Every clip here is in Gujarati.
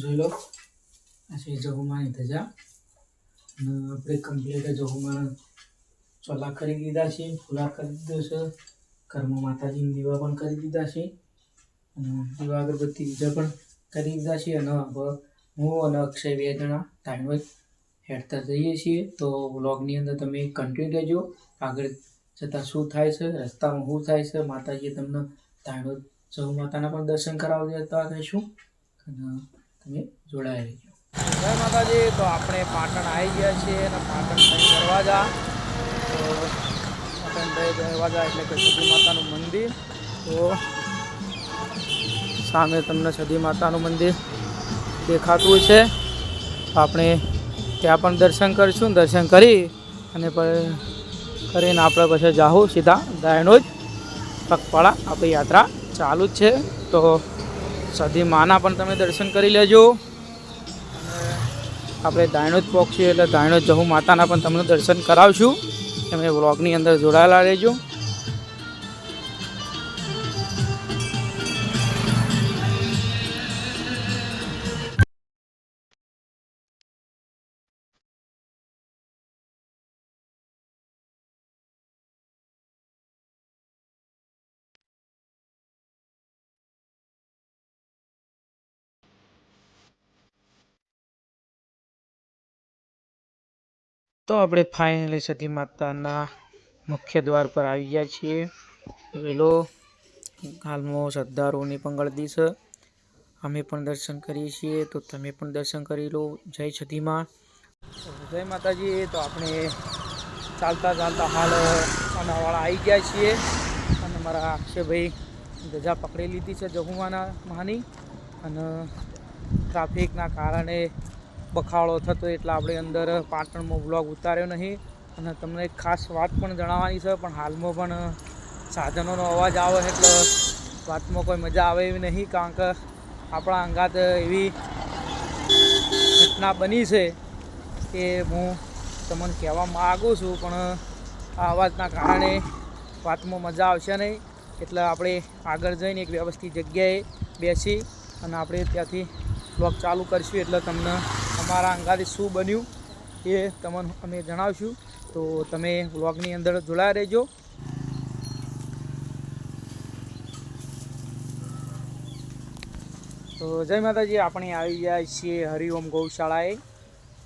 જોઈ લો. આ છે જહુમાની ધજા અને આપણે કમ્પ્લીટ જહુમાના ચોલા કરી દીધા છે ફુલા કરી દીધો છે. ઘરમાં માતાજીની દીવા પણ કરી દીધા છે. અને દીવા અગરબત્તી બીજા પણ કરી દીધા છે. અને હું અને અક્ષય બે જણા ટાઈમ જ હેડતા જઈએ છીએ. તો વ્લોગની અંદર તમે કન્ટિન્યુ રહેજો. આગળ જતાં શું થાય છે, રસ્તામાં શું થાય છે, માતાજીએ તમને ધાણો જહુ માતાના પણ દર્શન કરાવી દેતા રહીશું. અને તમે જોડાઈ રહેજો જય માતાજી, તો આપણે પાટણ આવી ગયા છીએ અને પાટણ થઈ દરવાજા. તો પાટણ થઈ દરવાજા એટલે કે સતી માતાનું મંદિર. તો સામે તમને સતી માતાનું મંદિર દેખાતું છે. આપણે ત્યાં પણ દર્શન કરીશું, દર્શન કરી અને કરીને આપણે પછી જાહું સીધા દાયણો જ પગપાળા, આપણી યાત્રા ચાલુ જ છે. તો સતી માના પણ તમે દર્શન કરી લેજો. આપણે દાયણોજ પહોંચીએ એટલે દાયણોજ જહુ માતાના પણ તમને દર્શન કરાવશું. તમે વ્લોગની અંદર જોડાયેલા રહેજો. તો આપણે ફાઇનલી સતી માતાના મુખ્ય દ્વાર પર આવી ગયા છીએ. વેલો હાલમાં શ્રદ્ધાળુઓની પણ ગળદી છે અમે પણ દર્શન કરીએ છીએ. તો તમે પણ દર્શન કરી લો. જય સતીમાં જય માતાજી. તો આપણે ચાલતા ચાલતા હાલ અનાવાળા આવી ગયા છીએ. અને મારા અક્ષયભાઈ ગજા પકડી લીધી છે જમવાના માની. અને ટ્રાફિકના કારણે બખાડો થતો એટલે આપણે અંદર પાટણમાં બ્લોગ ઉતાર્યો નહીં. અને તમને એક ખાસ વાત પણ જણાવવાની છે, પણ હાલમાં પણ સાધનોનો અવાજ આવે એટલે વાતમાં કોઈ મજા આવે એવી નહીં, કારણ કે આપણા અંગાત એવી ઘટના બની છે કે હું તમને કહેવા માગું છું, પણ આ અવાજના કારણે વાતમાં મજા આવશે નહીં. એટલે આપણે આગળ જઈને એક વ્યવસ્થિત જગ્યાએ બેસી અને આપણે ત્યાંથી બ્લોગ ચાલુ કરીશું, એટલે તમને અમારા અંગાથી શું બન્યું એ તમને અમે જણાવશું. તો તમે વ્લોગની અંદર જોડાયા રહેજો. તો જય માતાજી, આપણે આવી ગયા છીએ હરિઓમ ગૌશાળાએ.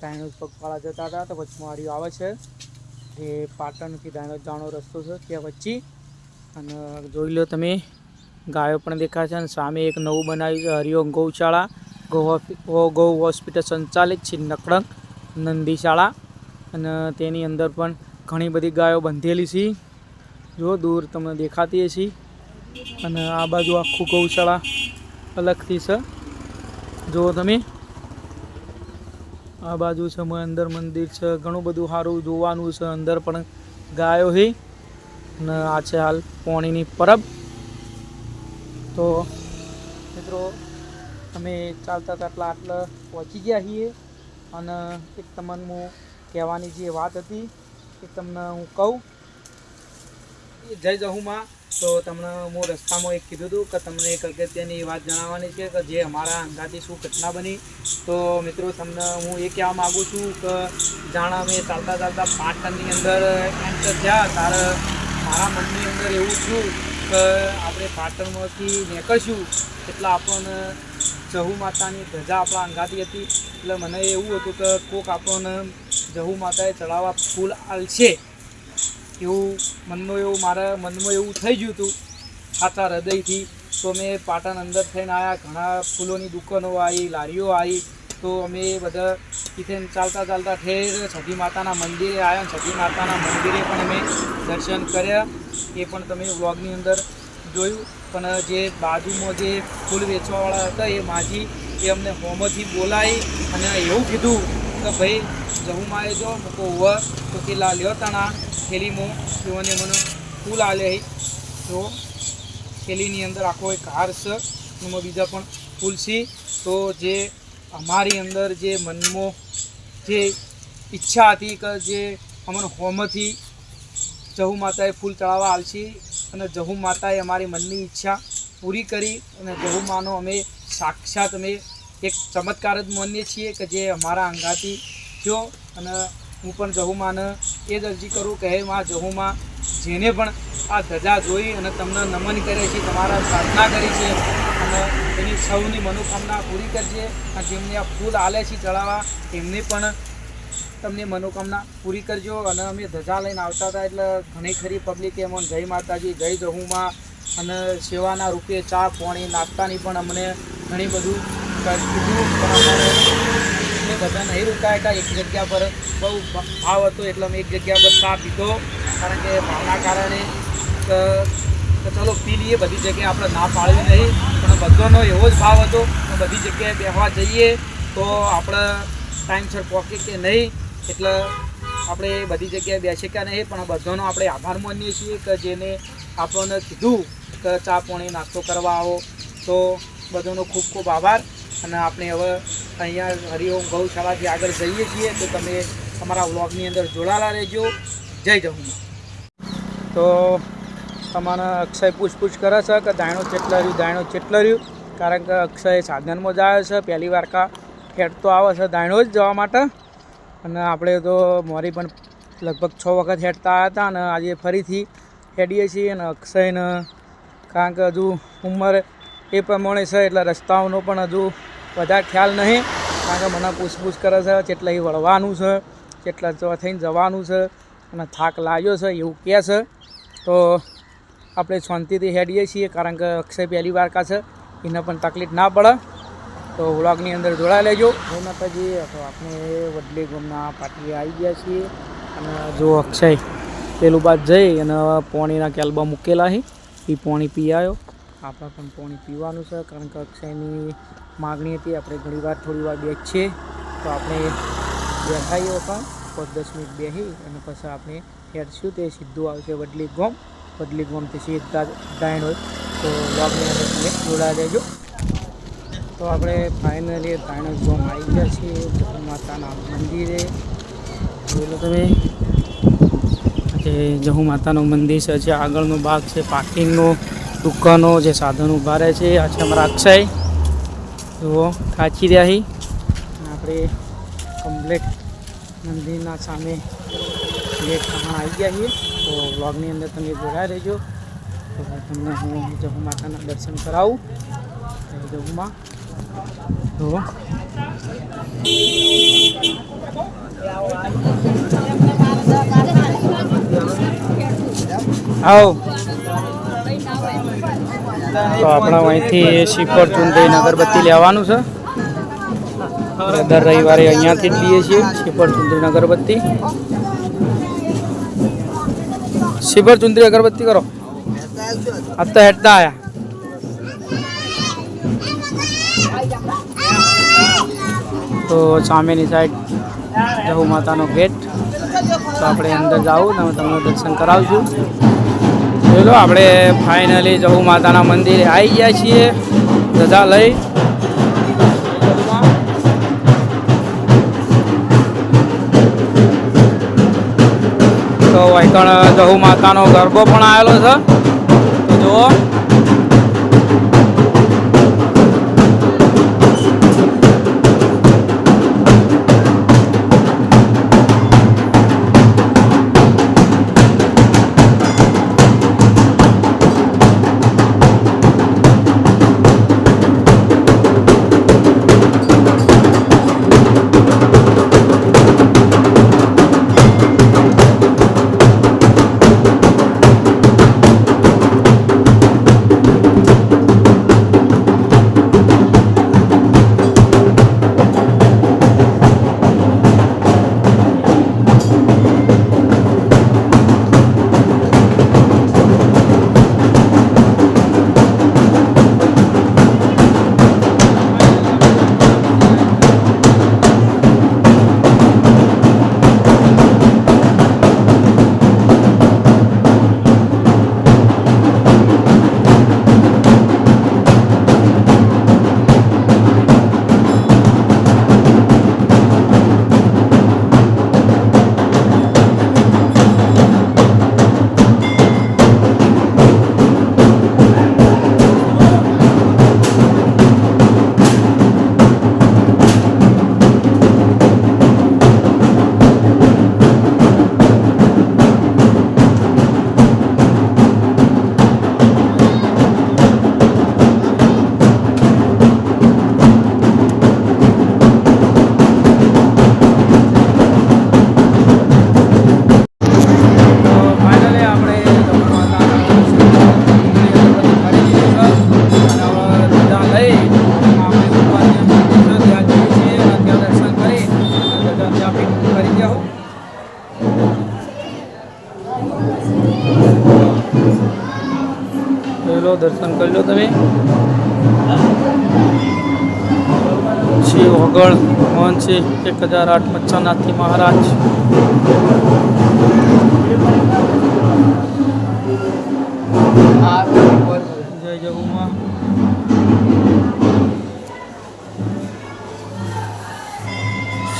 દાયણોજ પગપાળા જતા હતા, તો વચમાં હરિયો આવે છે. જે પાટણથી ધાણોજ જવાનો રસ્તો છે, ત્યાં વચ્ચે. અને જોઈ લો તમે, ગાયો પણ દેખાય છે અને સામે એક નવું બનાવ્યું છે, હરિઓમ ગૌશાળા. ગૌ ગૌ હોસ્પિટલ સંચાલિત છે નકળંગ નંદીશાળા. અને તેની અંદર પણ ઘણી બધી ગાયો બંધેલી છે. જો દૂર તમને દેખાતી હશે. અને આ બાજુ આખું ગૌશાળા અલગથી છે. જુઓ તમે. આ બાજુ છે અંદર મંદિર છે. ઘણું બધું સારું જોવાનું છે. અંદર પણ ગાયો છે. અને આ છે હાલ પોણીની પરબ. તો મિત્રો અમે ચાલતા ચાલતા આટલા પહોંચી ગયા છીએ. અને એક તમને હું કહેવાની જે વાત હતી એ તમને હું કહું. જય જહુમાં. તો તમને હું રસ્તામાં એક કીધું હતું કે તમને એક અગત્યની વાત જણાવવાની છે કે જે અમારા અંગાથી શું ઘટના બની. તો મિત્રો, તમને હું એ કહેવા માગું છું કે જાણ અમે ચાલતા ચાલતા પાટણની અંદર એન્ટર થયા. તારે મારા મનની અંદર એવું થયું કે આપણે પાટણમાંથી નીકળશું. એટલે આપણને જહુ માતાની ધજા આપણા અંગાતી હતી. એટલે મને એવું હતું કે કોક આપણને જહુ માતાએ ચડાવવા ફૂલ આલશે એવું મનનું એવું, મારા મનમાં એવું થઈ ગયું હતું. સાચા હૃદયથી તો મેં પાટણ અંદર થઈને આવ્યા ઘણા ફૂલોની દુકાનો આવી, લારીઓ આવી. તો અમે બધા ઇથે ચાલતા ચાલતા ઠેર છઠી માતાના મંદિરે આવ્યા સતી માતાના મંદિરે પણ અમે દર્શન કર્યા. એ પણ તમે વ્લોગની અંદર જોયું. પણ જે બાજુમાં જે ફૂલ વેચવાવાળા હતા એ માજી, એ અમને હોમથી બોલાવી અને એવું કીધું કે ભાઈ જવું મારે જો મૂકો ઉવર તો કે લ્યો તણા થેલીમાં તેઓને મને ફૂલ આલે તો થેલીની અંદર આખો એક હાર છે એમાં બીજા પણ ફૂલ છે તો જે અમારી અંદર જે મનમાં જે ઈચ્છા હતી કે જે અમને હોમથી જહુ માતાએ ફૂલ ચડાવવા આલશી અને જહુ માતાએ અમારી મનની ઈચ્છા પૂરી કરી અને જહુ માનો અમે સાક્ષાત અમે એક ચમત્કાર જ માનીએ છીએ કે જે અમારા અંગાથી થયો અને હું પણ જહુમાને એ જ અરજી કરું કે હે માં જહુમાં જેને પણ આ ધજા જોઈ અને તમને નમન કરે છે, તમારા પ્રાર્થના કરી છે અને એની સૌની મનોકામના પૂરી કરજે અને જેમને આ ફૂલ આલે છે ચડાવવા એમને પણ તમને મનોકામના પૂરી કરજો અને અમે ધજા લઈને આવતા હતા એટલે ઘણી ખરી પબ્લિક એમ જય માતાજી, જય જહુમાં અને સેવાના રૂપે ચા, પાણી, નાસ્તાની પણ અમને ઘણી બધું કીધું. પણ અમે બધા નહીં રોકાયા હતા, એક જગ્યા પર બહુ ભાવ હતો એટલે અમે એક જગ્યા પર ચા પીધો. કારણ કે ભાવના કારણે ચલો પી લઈએ, બધી જગ્યાએ આપણે ના પાડવી નહીં. પણ બધાનો એવો જ ભાવ હતો બધી જગ્યાએ બેહવા જઈએ તો આપણે ટાઈમસર પહોંચીએ કે નહીં. એટલે આપણે બધી જગ્યાએ બેસી કે નહીં, પણ બધાનો આપણે આભાર માનીએ છીએ કે જેને આપણને કીધું કે ચા પાણી નાસ્તો કરવા આવો. તો બધાનો ખૂબ ખૂબ આભાર. અને આપણે હવે અહીંયા હરિઓમ ગૌશાળાથી આગળ જઈએ છીએ. તો તમે અમારા વ્લોગની અંદર જોડાયેલા રહેજો. જય જહુમા તો તમારા અક્ષય પૂછપૂછ કરે છે કે દાણો ચેટલા રહ્યું દાયણો ચેટલો રહ્યું કારણ કે અક્ષય સાધનમાં જ આવે છે. પહેલી વાર કા હેડ તો આવે છે દાણો જ જવા માટે. અને આપણે તો મોરી પણ લગભગ છ વખત હેઠતા હતા અને આજે ફરીથી હેડીએ છીએ અને અક્ષયને કારણ કે હજુ ઉંમર એ પ્રમાણે છે એટલે રસ્તાઓનો પણ હજુ વધારે ખ્યાલ નહીં. કારણ કે મને પૂછપૂછ કરે છે કેટલા એ વળવાનું છે, કેટલા જો થઈને જવાનું છે અને થાક લાગ્યો છે એવું કહે છે. તો આપણે શાંતિથી હેડીએ છીએ કારણ કે અક્ષય પહેલી વાર કા છે, એને પણ તકલીફ ના પડે. તો વ્લોગની અંદર જોડાઈ લેજો. જય માતાજી, તો આપણે વડલી ગામના પાટીએ આવી ગયા છીએ. અને જો અક્ષય પેલું બાદ જઈ અને પોણીના કેલબા મૂકેલા છે એ પોણી પી આવ્યો આપણે પણ પોણી પીવાનું છે, કારણ કે અક્ષયની માગણી હતી. આપણે ઘણી વાર થોડી વાર બેસીએ તો આપણે બેઠાઈએ પણ પાંચ દસ મિનિટ બેસી અને પછી આપણે હેડશું તે સીધું આવશે વડલી ગોમ. વડલી ગોમથી સીધા ડાયણ હોય. તો વ્લોગની અંદર જોડાઈ દેજો તો આપણે ફાઇનલી ડાયણ ગોમ આવી ગયા છીએ માતાના મંદિરે. જોઈ લો તમે જે જહુ માતાનું મંદિર છે, જે આગળનો ભાગ છે, પાર્કિંગનો દુકાનો, જે સાધનો ઊભા રહે છે, આ છે અમારા અક્ષય. જુઓ થાચી રહ્યા આપણે કમ્પ્લેટ મંદિરના સામે જે ખાણ આવી ગયા છીએ. તો વ્લોગની અંદર તમે જોડાઈ રહેજો. તો તમને હું જહુ માતાના દર્શન કરાવું. જહુમાં. તો આવો. તો આપણે અહીંથી શ્રીફળ ચુંદડીને અગરબત્તી લેવાનું છે. દર રવિવારે અહીંયાથી જ લઈએ છીએ શ્રીફળ ચુંદડીને અગરબત્તી શ્રીફળ ચુંદરી અગરબત્તી કરો. આજ હેઠતા આયા. તો સામેની સાઈડ જહુ માતાનો ગેટ તો આપણે અંદર જાવું ને તમને દર્શન કરાવશું જોઈ લો આપણે ફાઇનલી જહુ માતાના મંદિરે આવી ગયા છીએ. ધજા લઈ. તો વૈકણ જહુ માતાનો ગરબો પણ આવેલો છે. તો જુઓ. છો દર્શન કરી લો તમે. શિવ હગળ મોહન છે, એક હજાર આઠ મચ્છાનાથજી મહારાજ. જય જગુમા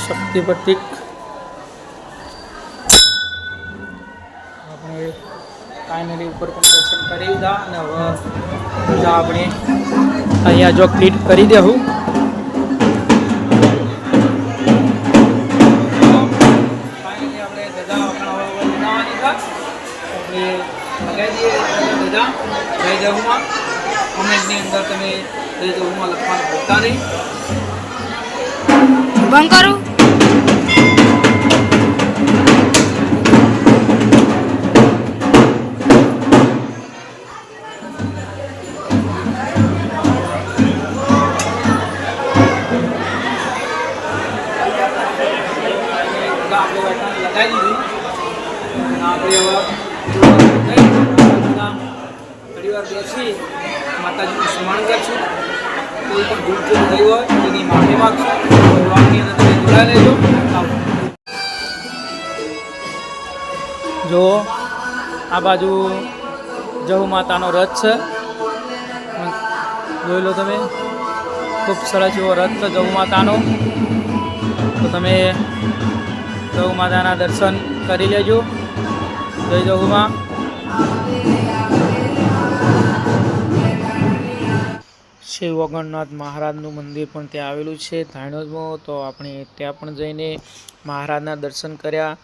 શક્તિ પ્રતિક. આપણે ફાઇનલી ઉપર પણ દર્શન કરી દીધા અને હવે બધા આપણે અહીંયા જો ક્લિક કરી દેવું કોમેન્ટની અંદર તમે લખવાનું ભૂલતા નહીં. બંધ કરું? ભૂલ ચૂક થઈ હોય, એની માફી માગશું ભગવાનની અંદર તમે જોડાઈ લેજો. જો આ બાજુ જહુ માતાનો રથ છે. જોઈ લો તમે, ખૂબ સરસ એવો રથ છે જહુ માતાનો. તો તમે જહુ માતાના દર્શન કરી લેજો. જય જહુમાં. શિવ વગણનાથ મહારાજનું મંદિર પણ ત્યાં આવેલું છે ધાણોજમાં તો આપણે ત્યાં પણ જઈને મહારાજના દર્શન કર્યા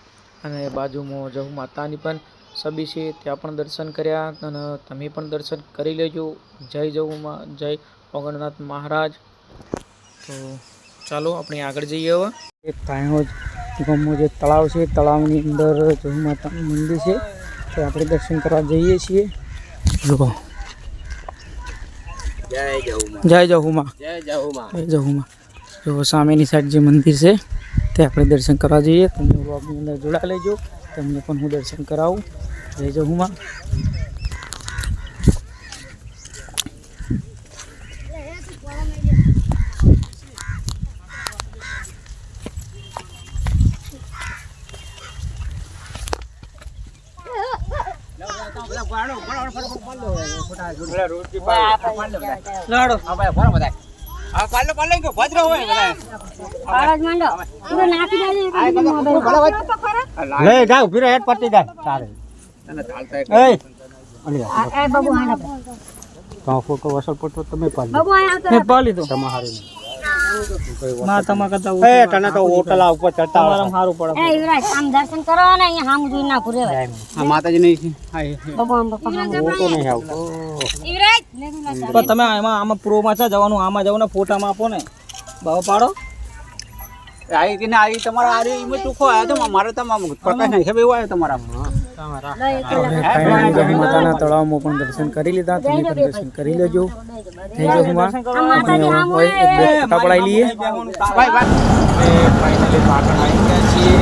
અને બાજુમાં જહુ માતાની પણ છબી છે, ત્યાં પણ દર્શન કર્યા અને તમે પણ દર્શન કરી લેજો. જય જવું જય વગણનાથ મહારાજ. તો ચાલો આપણે આગળ જઈએ હવે. એક ધાણોજ ગામમાં જે તળાવ છે, તળાવની અંદર જહુ માતાનું મંદિર છે, તો આપણે દર્શન કરવા જઈએ છીએ. જુઓ. જય જહુમા. જય જહુમા. જય જહુમાં. જો સામેની સાઈડ જે મંદિર છે, તે આપણે દર્શન કરવા જઈએ. તમે બ્લોગની અંદર જોડા લેજો. તમને પણ હું દર્શન કરાવું. જય જહુમાં. લાડો. આવાજ માંડો. પૂરો નાખી દેજે મોબાઈલ તો ખરા. લે જા ઊભી હેડ પટ્ટી જાય તારે એ અલી આ એ બાબુ આના તો ફોટો અસલ ફોટો તમે પાડી બાબુ આયા આવતો. મેં પા લીધો તમારે માતામાં કરતા એ તને તો ઓટલા ઉપર ચડતા તમારા સારું પડે એ યુવરાજ આમ દર્શન કરો ને અહીંયા હામ જોઈ ના પૂરે આ માતાજી નહીં બાબુ બાપા હામ ઓટો નહીં આવતો. યુવરાજ પણ તમે આમાં આમાં પ્રોમાં છે જવાનું આમાં જવાનું ફોટામાં આપો ને. બાબા પાડો. આવી કે ના આવી તમારા આરી ઈમે ચૂખો આવ્યો તો મારે તમામ પ્રકાશ નહીં. છે એવું આવ્યો તમારા માતાના તળાવમાં પણ દર્શન કરી લીધા. તમે પણ દર્શન કરી લેજો. આપણે હવે એક ફોટા પડાવી લઈએ. ભાઈ ભાઈ ફાઇનલી પાટણ આવી ગયા છીએ.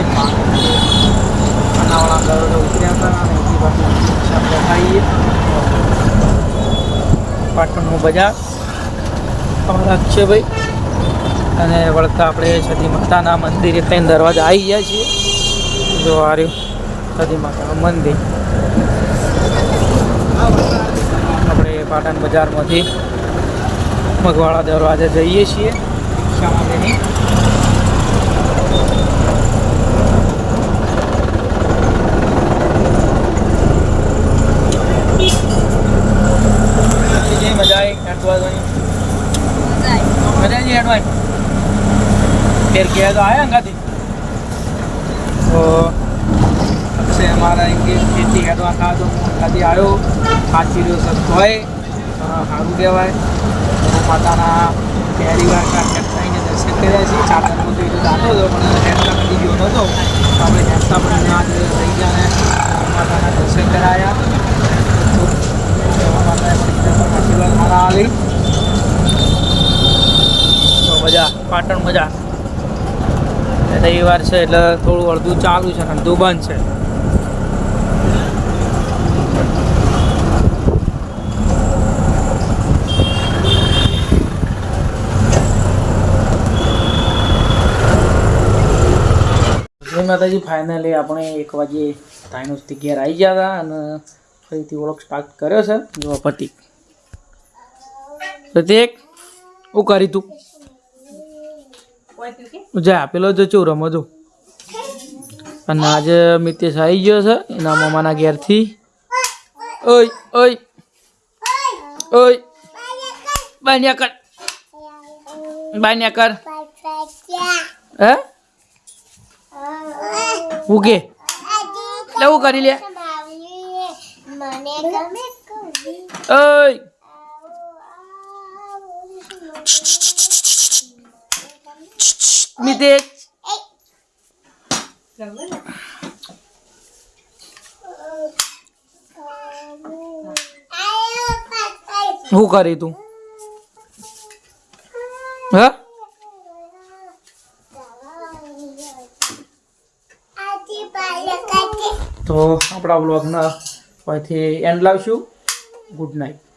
ખાનાવાળા દરોડે ઉતર્યા હતા અને બીજી બાજુ રિક્ષા પાટણનું બજાર અમારા અક્ષયભાઈ. અને વળતા આપણે સતી માતાના મંદિરે ત્રણ દરવાજા આવી ગયા છીએ. જો આ રહ્યું. સતી માતાનું મંદિર આપણે પાટણ બજારમાંથી મગવાડા દરવાજે જઈએ છીએ. બેસી મજા આવી હેઠવાની મજા આવી હેઠવાની ફેર ગયા તો આયા અંગાથી તો અક્ષય અમારા કે ખેતી કરવા ખા તો અંગાથી આવ્યો સાચી રહ્યો સસ્તો હોય સારું કહેવાય. માતાના પહેલી વાર કાંઠે દર્શન કર્યા છીએ. ચાદરમાં તો રીતે જાતો હતો, પણ હેઠતા કદી ગયો નહોતો આપણે હેઠતા પણ ત્યાં જ રહી ગયા ને માતાના દર્શન કરાયા. આશીર્વાદ મારા આવી. મજા, પાટણ મજા. રવિવાર છે એટલે થોડું અડધું ચાલુ છે, અને અડધું બંધ છે. જય માતાજી ફાઇનલી આપણે એક વાગે તાઈનોસથી ઘેર આવી ગયા હતા અને ફરીથી ઓળખ સ્ટાર્ટ કર્યો છે જો પ્રતિક પ્રત્યેક હું કરી તું? જા પેલો જો છું રમો જો. અને આજે મિતેશ આવી ગયો છે એના મમાના ઘેરથી. ઓય ઓય. ઓય. બાન્યા કર. બાન્યા કર. હે? હું કે લે કરી લે. ઓય. મિતેશ શું કરી તું? હે? તો આપણા બ્લોગના અહીંથી એન્ડ લાવશું. Good night